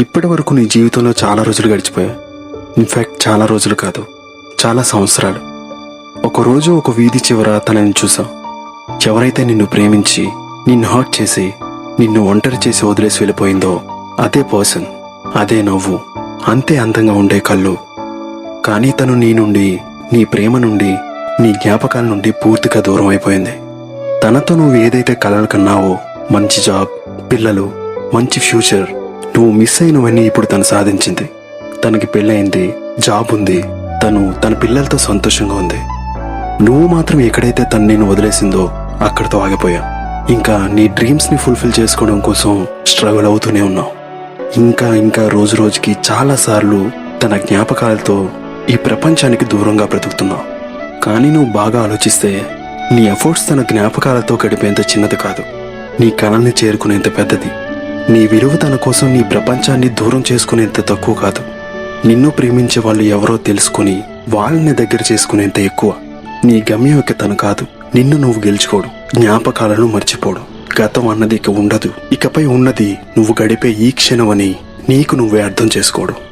ఇప్పటి వరకు నీ జీవితంలో చాలా రోజులు గడిచిపోయాయి. ఇన్ఫ్యాక్ట్ చాలా రోజులు కాదు. చాలా సంవత్సరాలు. ఒకరోజు ఒక వీధి చివర తనని చూసావు ఎవరైతే నిన్ను ప్రేమించి నిన్ను హర్ట్ చేసి నిన్ను ఒంటరి చేసి వదిలేసి వెళ్ళిపోయిందో అదే పర్సన్ అదే నవ్వు. అంతే అందంగా ఉండే కళ్ళు. కానీ తను నీ నుండి నీ ప్రేమ నుండి నీ జ్ఞాపకాల నుండి పూర్తిగా దూరం అయిపోయింది. తనతో నువ్వు ఏదైతే కలలు కన్నావో మంచి జాబ్ పిల్లలు మంచి ఫ్యూచర్ నువ్వు మిస్ అయినవన్నీ ఇప్పుడు తను సాధించింది. తనకి పెళ్ళయింది జాబ్ ఉంది తను తన పిల్లలతో సంతోషంగా ఉంది. నువ్వు మాత్రం ఎక్కడైతే తను నేను వదిలేసిందో అక్కడితో ఆగిపోయా. ఇంకా నీ డ్రీమ్స్ని ఫుల్ఫిల్ చేసుకోవడం కోసం స్ట్రగుల్ అవుతూనే ఉన్నావు. ఇంకా ఇంకా రోజు రోజుకి చాలా సార్లు తన జ్ఞాపకాలతో ఈ ప్రపంచానికి దూరంగా బ్రతుకుతున్నావు. కానీ నువ్వు బాగా ఆలోచిస్తే నీ ఎఫర్ట్స్ తన జ్ఞాపకాలతో గడిపేంత చిన్నది కాదు. నీ కళల్ని చేరుకునేంత పెద్దది. నీ విలువ తన కోసం నీ ప్రపంచాన్ని దూరం చేసుకునేంత తక్కువ కాదు. నిన్ను ప్రేమించే వాళ్ళు ఎవరో తెలుసుకుని వాళ్ళని దగ్గర చేసుకునేంత ఎక్కువ. నీ గమ్యం ఇక తను కాదు. నిన్ను నువ్వు గెలుచుకోడు. జ్ఞాపకాలను మర్చిపోడు. గతం అన్నది ఇక ఉండదు. ఇకపై ఉన్నది నువ్వు గడిపే ఈ క్షణమని నీకు నువ్వే అర్థం చేసుకోడు.